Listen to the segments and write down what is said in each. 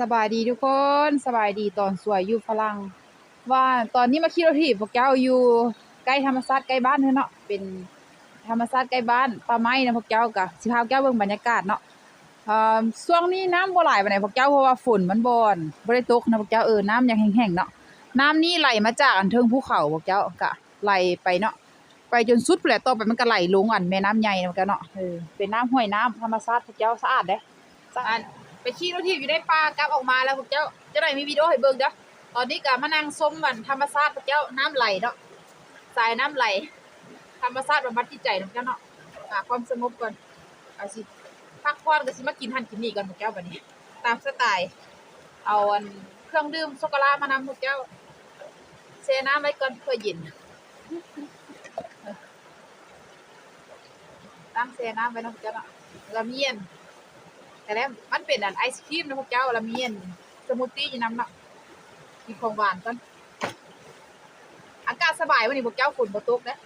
สบายดีทุกคนสบายดีตอนสวยอยู่ฝรั่งว่าตอนนี้มาขี่รถถีบพวกเจ้าอยู่ใกล้ธรรมศาสตร์ใกล้บ้านเนาะเป็นธรรมศาสตร์ใกล้บ้านป่าไม้นะพวกเจ้ากะสิพาพวกเจ้าเบิ่งบรรยากาศเนาะอ่อช่วงนี้น้ำบ่หลายปานพวกเจ้าเพราะว่าฝนมันบอนบ่ได้ตกนะพวกเจ้าเออน้ำยังแห้งๆเนาะน้ำนี่ไหลมาจากอันเทิงภูเขาพวกเจ้ากะไหลไปเนาะไปจนสุดแหละต่อไปมันก็ไหลลงอันแม่น้ำใหญ่นะพวกเจ้าเนาะเออเป็นน้ำห้วยน้ำธรรมชาติพวกเจ้าสะอาดเด้สะอาด ไปขี่รถถีบอยู่ในป่ากลับออกมาแล้วพวกเจ้าจะได้มีวิดีโอให้เบิ่งเด้อตอนนี้ก็มานั่งชมมันธรรมชาติพวกเจ้าน้ำไหลเนาะสายน้ำไหล ธรรมชาติบำบัดจิตใจเนาะพวกเจ้าเนาะหาความสงบก่อนเอาสิพักผ่อนก็สิมากินหันกินนี่ก่อนพวกเจ้าบัดนี้ ตามสไตล์เอาอันเครื่องดื่มช็อกโกแลตมานำพวกเจ้าเซน้ำไว้ก่อนเพื่อเย็นตั้งเซน้ำไว้นะพวกเจ้าเนาะละเมียน แต่แล้วมันเป็นอันไอศครีมนะพวกเจ้าละเมียนสมูทตี้อยู่น้ำเนาะมีของหวานก่อนอากาศสบายวันนี้พวกเจ้าฝนบ่ตกนะ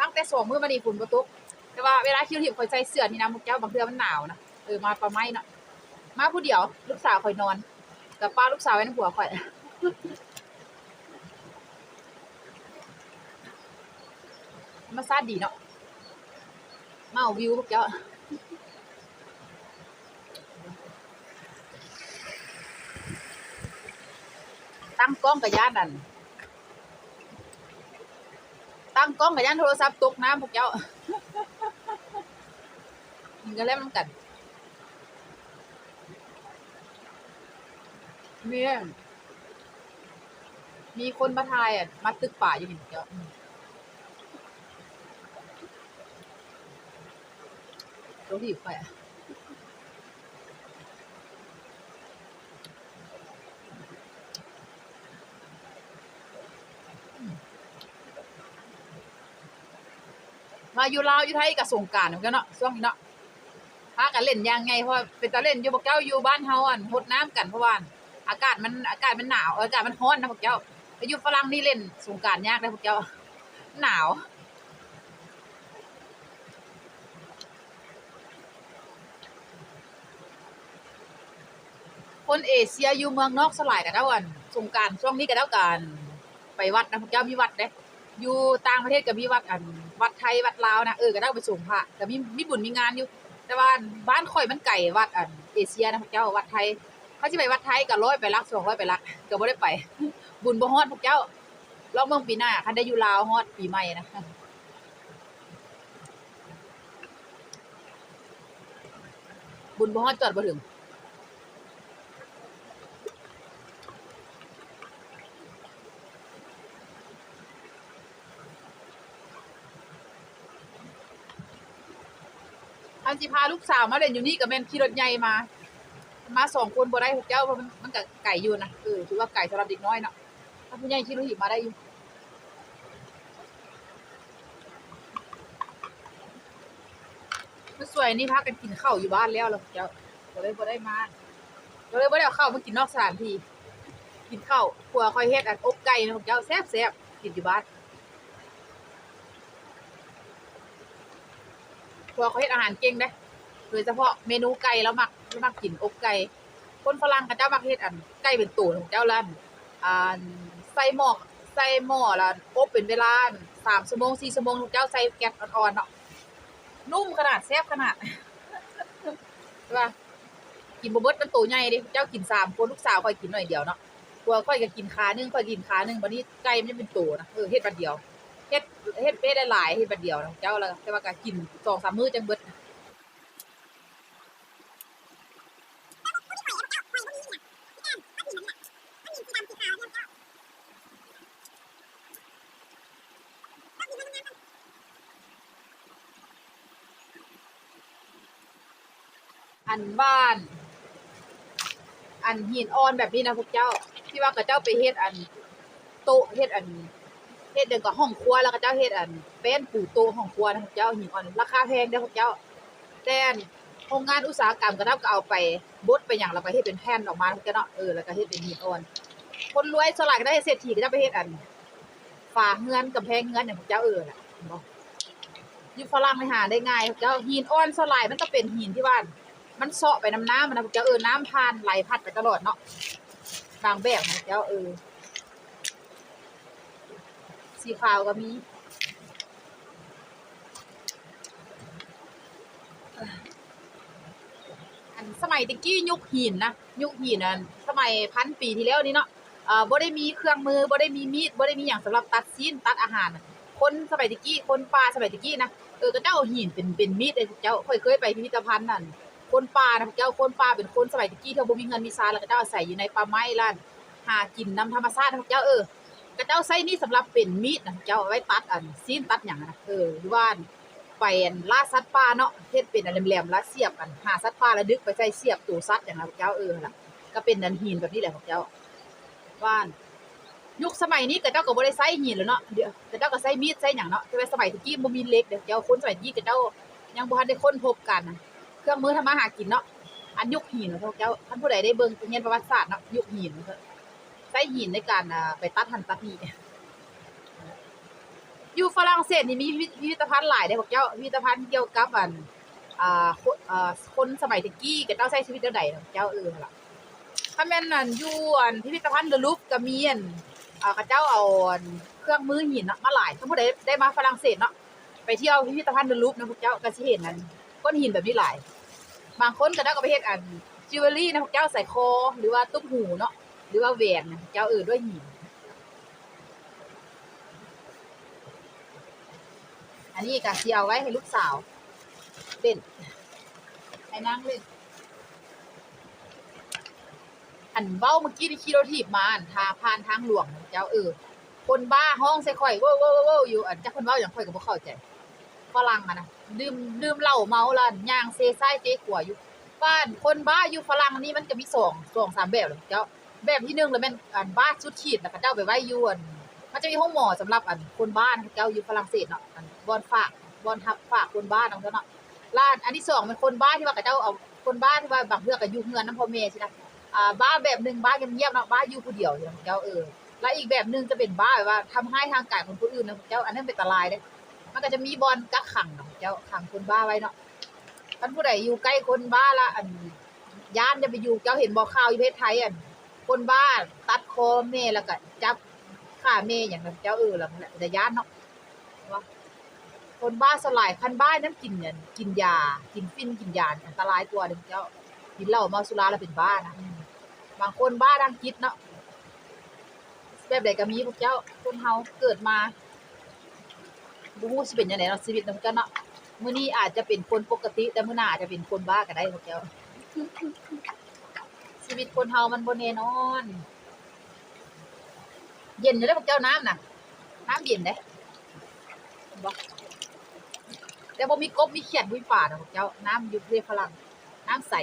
ตั้งแต่สองมื้อมานี่ฝนบ่ตกแต่ว่าเวลาคิวทิพย์คอยใส่เสื้อนี่นะพวกเจ้าบางเทื่อมันหนาวนะเออมาประไม้เนาะมาผู้เดียว ลูกสาวคอยนอนกับป้าลูกสาวไว้ในผัวคอยมาซาดดีเนาะมาเอาวิวพวกเจ้า งกล้องกับย่านนั่นตั้งกล้องกับย่านโทรศัพท์ตกน้ำพวกเจ้ามันก็เล่นมันกันมีมีคนมาทายอะมาตึกป่าอยู่นี่พวกเจ้าอืมรถถีบไปอะ มาอยู่ลาวอยู่ไทยกับสงการเหมือนกันเนาะช่วงนี้เนาะพากันเล่นยังไงเพราะเป็นตาเล่นอยู่พวกเจ้าอยู่บ้านเฮาอันหดน้ำกันเพราะว่าอากาศมันอากาศมันหนาวอากาศมันร้อนนะพวกเจ้าไปอยู่ฝรั่งนี่เล่นสงการยากเลยพวกเจ้าหนาวคนเอเชียอยู่เมืองนอกสลายกันเด้าอันสงการช่วงนี้กันเด้ากัน ไปวัดนะพวกเจ้ามีวัดเด้ อยู่ต่างประเทศก็มีวัดอันวัดไทยวัดลาวนะเออก็ได้ไปส่งพระก็มีมีบุญมีงานอยู่ แต่ว่าบ้านข่อยมันไก่วัดอันเอเชียนะพวกเจ้าวัดไทยเขาสิไปวัดไทยก็ร้อยไปลักสองร้อยไปลักก็บ่ได้ไป บุญบ่ฮอดพวกเจ้าลองเมืองปีหน้าคันได้อยู่ลาวฮอดปีใหม่นะบุญบ่ฮอดจอดบ่ถึง อันสิพาลูกสาวมาเล่นอยู่นี่ก็แม่นขี่รถใหญ่มา มาสองคนบ่ได้พวกเจ้าเพราะมันมันกไก่อยู่นะเออถือว่าไก่สำหรับเด็กน้อยเนาะถ้าผู้ใหญ่ขี่รถหีบมาได้อยู่มันสวยนี่พากันกินข้าวอยู่บ้านแล้วแล้วพวกเจ้าก็เลยบ่ได้มาก็เลยบ่ได้เอาข้าวมากินนอกสถานที่ กินข้าวครัวคอยเฮ็ดอันอบไก่นะพวกเจ้าแซ่บๆกินอยู่บ้าน ครัวเขาเฮ็ดอาหารเก่งเด้โดยเฉพาะเมนูไก่แล้วมักมักกินอบไก่ คนฝรั่งเขาเจ้ามักเฮ็ดอันไก่เป็นตัวของเจ้าลั่นอ่าใส่หม้อใส่หม้อล้วอบเป็นเวลา3ชั่วโมง4ชั่วโมงของเจ้าใส่แก๊สอ่อนๆเนาะนุ่มขนาดแซ่บขนาดใช่ป่ะกินบ่เบิดมันตัวใหญ่ดิเจ้ากินสามคนลูกสาวคอยกินหน่อยเดียวเนาะตัวค่อยก็กินขาหนึงค่อยกินขาหนึงบัดนี้ไก่มันจะเป็นตัวนะเออเฮ็ดบัดเดียว เฮ็ดเฮ็ดเฮ็ดได้หลายเฮ็ดบัดเดียวนะเจ้าแล้วแต่ว่าก็กินสองสามมื้อจังเบิดอันบ้าน อันหินอ่อนแบบนี้นะพวกเจ้า ที่ว่ากับเจ้าไปเฮ็ดอันโต๊ะเฮ็ดอัน ฮ็ดเดินกับห้องครัวแล้วก็เจ้าเฮ็ดอันเป็นปูโตห้องครัวนะพวกเจ้าหินอ่อนราคาแพงเด้อพวกเจ้าแต่อันโรงงานอุตสาหกรรมก็เจ้าก็เอาไปบดไปหยังแล้วก็เฮ็ดเป็นแผ่นออกมาพวกเจ้าเนาะเออแล้วก็เฮ็ดเป็นหินอ่อนคนรวยสลายก็ได้เศรษฐีก็จะไปเฮ็ดอันฝาเฮือนกำแพงเฮือนเนี่ยพวกเจ้าเออน่ะอยู่ฝรั่งไปหาได้ง่ายพวกเจ้าหินอ่อนสลายมันก็เป็นหินที่ว่ามันเซาะไปน้ำน้ำมันนะพวกเจ้าเออน้ำผ่านไหลพัดไปตลอดเนาะบางแบบนะเจ้าเออ สีขาวก็มีอันสมัยตะกี้ยุคหินนะยุคหินอันสมัยพันปีที่แล้วนี่เนาะเอ่อบ่ได้มีเครื่องมือบ่ได้มีมีดบ่ได้มีหยังสำหรับตัดซีนตัดอาหารน่ะคนสมัยตะกี้คนป่าสมัยตะกี้นะเออก็เจ้าหินเป็นเป็นมีดเลยเจ้าค่อยเคยไปพิพิธภัณฑ์นั่นคนป่านะเจ้าคนป่าเป็นคนสมัยตะกี้เที่บ่มีเงินมีซาแล้วก็เจ้าอาศัยอยู่ในป่าไม้ล้านหากินนำธรรมชาติเจ้าเออ ก็เจ้าใช้นี่สำหรับเป็นมีดนะเจ้าเอาไว้ตัดอันซีนตัดหยังนะเออหรือว่าไปอันล่าสัตว์ป่าเนาะเฮ็ดเป็นอันแหลมๆแล้วเสียบอันหาสัตว์ป่าแล้วดึกไปใส่เสียบตัวสัตว์อย่างนั้นพวกเจ้าเออล่ะก็เป็นอันหินแบบนี้แหละพวกเจ้าว่านยุคสมัยนี้ก็เจ้าก็บ่ได้ใช้หินแล้วเนาะเดี๋ยวก็เจ้าก็ใช้มีดใช้หยังเนาะแต่ว่าสมัยตะกี้บ่มีเหล็กเด้อเจ้าคนสมัยนี้ก็เจ้ายังบ่ทันได้ค้นพบกันนะเครื่องมือทำมาหากินเนาะอันยุคหินเนาะเจ้าท่านผู้ใดได้เบิ่งเรียนประวัติศาสตร์เนาะยุคหิน ใช้หินในการไปตัดหันตัดนี่อยู่ฝรั่งเศสนี่มีพิพิธภัณฑ์หลายเด้พวกเจ้าพิพิธภัณฑ์เกี่ยวกับอันอ่าคนอ่าคนสมัยตะกี้กับเจ้าใช้ชีวิตจังไดเนาะเจ้าเออล่ะถ้าแม่นอันอยู่อันพิพิธภัณฑ์เดลูฟก็มีอันอ่าเขาเจ้าเอาอันเครื่องมือหินน่ะมาหลายถ้าผู้ใดได้มาฝรั่งเศสเนาะไปเที่ยวพิพิธภัณฑ์เดลูฟนะพวกเจ้าก็สิเห็นอันก้อนหินแบบนี้หลาย บางคนก็ได้ก็ไปเฮ็ดอันจิวเวลรี่นะพวกเจ้าใส่คอหรือว่าตุ้มหูเนาะ หรือว่าแหวนนะเจ้าเออด้วยหิน อันนี้ก็สิเอาไว้ให้ลูกสาวเล่นให้นั่งเล่น อันเว้าเมื่อกี้ที่ขี่รถถีบมาอันทาผ่านทางหลวงเจ้าเออคนบ้าห้องใส่ข่อยเว้อเว้อเว้อเว้อยู่อันจักคนเว้าอย่างข่อยก็บ่เข้าใจฝรั่งอะนะดื่มดื่มเหล้าเมาแล้วย่างเซซ้ายเจ๊ขวาอยู่บ้านคนบ้าอยู่ฝรั่งนี่มันก็มีสองสองสามแบบเลยเจ้า แบบที่หนึ่งแล้วแม่นอันบ้าสุดขีดแล้วก็เจ้าไปไว้ยู่อันมันจะมีห้องหมอสำหรับอันคนบ้านเจ้าอยู่ฝรั่งเศสเนาะอันบอนฝากบอนทับฝากคนบ้านเอาเนาะล้านอันที่สองเป็นคนบ้านที่ว่ากับเจ้าเอาคนบ้านที่ว่าบางเทื่อก็อยู่เฮือนน้ำพ่อแม่ใช่ไหมอ่าบ้าแบบหนึ่งบ้าเงียบๆเนาะบ้าอยู่ผู้เดียวอย่างเจ้าเออแล้วอีกแบบหนึ่งจะเป็นบ้าแบบว่าทำให้ทางกายของคนอื่นนะเจ้าอันนั้นเป็นอันตรายเด้มันก็จะมีบอลกักขังเนาะเจ้าขังคนบ้าไว้เนาะท่านผู้ใดอยู่ใกล้คนบ้าละอันย่านจะไปอยู่เจ้าเห็นบ่ข่าวอยู่ประเทศไทยอัน คนบ้าตัดคอแม่แล้วก็จับฆ่าแม่อย่างนั้นเจ้าเออแล้วมันแหละแต่ย่านเนาะว่าคนบ้าสลายคันบ้านั้นกินเนี่ยกินยา กินฟินกินยาอันตรายกว่าเด้อเจ้ากินเหล้าเมาสุราแล้วเป็นบ้านะบางคนบ้าทางคิดเนาะแบบใดก็มีพวกเจ้าคนเฮาเกิดมาบ่ฮู้สิเป็นจังไดเนาะชีวิตนำกันเนาะมื้อนี้อาจจะเป็นคนปกติ แต่มื้อหน้าอาจจะเป็นคนบ้าก็ได้พวกเจ้า ชีวิตคนเฮามันบ่แน่นอน เย็นอยู่ได้อพวกเจ้าน้ำน่ะ น้ำเย็นเด้เห็นบ่แต่บ่มีกบมีเขียดมีป่านะพวกเจ้า น้ำอยู่เรียฝรั่งน้ำใส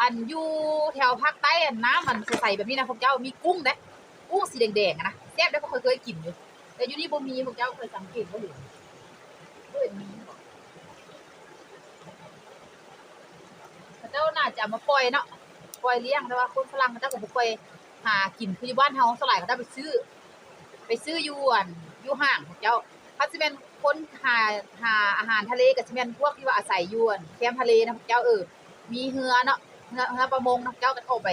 อันอยู่แถวภาคใต้น้ำมันใสๆแบบนี้นะพวกเจ้า มีกุ้งเด้กุ้งสีแดงๆนะแซ่บได้อบ่เคยกินอยู่ แต่อยู่นี่บ่มีพวกเจ้าเคยสังเกตบ่เห็นบ่เห็นมีบ่พระเจ้าน่าจะมาปล่อยเนาะ ปล่อยเลี้ยงแต่ว่าคนฝรั่งเขาเจ้าก็บ่ปล่อยหากินคืออยู่บ้านเฮาสลายก็ได้ไปซื้อ ไปซื้อยู่อันอยู่ห้างเจ้าถ้าสิแม่นคนหาหาอาหารทะเลก็สิแม่นพวกที่ว่าอาศัยยู่อันแคมป์ทะเลนะเจ้าเออมีเรือเนาะเรือเรือประมงนะเจ้าก็ออกไป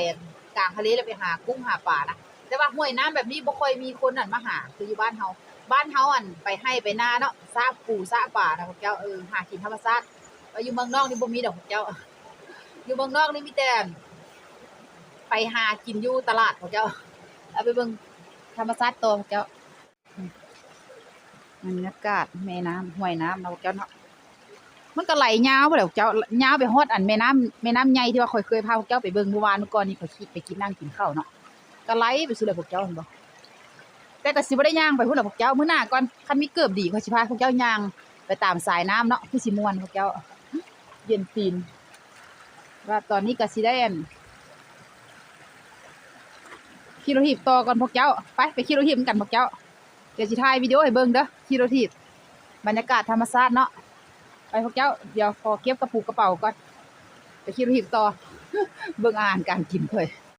กลางทะเลแล้วไปหากุ้งหาปลานะแต่ว่าห้วยน้ำแบบนี้บ่ค่อยมีคนนั่นมาหาคืออยู่บ้านเฮาบ้านเฮาอันไปให้ไปนาเนาะซากปูซากปลานะพวกเจ้าเออหากินธรรมชาติอยู่เมืองนอกนี่บ่มีดอกพวกเจ้า อยู่เมืองนอกนี่มีแต่ ไปหากินอยู่ตลาดของเจ้าเอาไปเบิ่งธรรมชาติตัวของเจ้าบรรยากาศแม่น้ำห้วยน้ำเนาเจ้าเนาะมันก็ไหลยาวไปแล้วเจ้ายาวไปฮอดอันแม่น้ำแม่น้ำใหญ่ที่ว่าข่อยเคยพาพวกเจ้าไปเบิ่งเมื่อวานเมื่อก่อนนี่ข่อยคิดไปกินนั่งกินข้าวเนาะก็ไหลไปสุดเลยพวกเจ้าเห็นบ่แต่ก็สิบ่ได้ย่างไปพุ่นล่ะพวกเจ้ามื้อหน้าก่อนคันมีเกือบดีข่อยสิพาพวกเจ้าย่างไปตามสายน้ำเนาะคือสิม่วนพวกเจ้า เย็นตีนว่าตอนนี้ก็สิได้อัน ขี่รถถีบต่อก่อนพวกเจ้า ไปไปขี่รถถีบกันพวกเจ้า เดี๋ยวสิถ่ายวิดีโอให้เบิ่งเด้อขี่รถถีบบรรยากาศธรรมชาติเนาะไปพวกเจ้าเดี๋ยวขอเก็บกระปุกกระเป๋าก่อนไปขี่รถถีบต่อเบิ่งอาหารการกินเพิ่น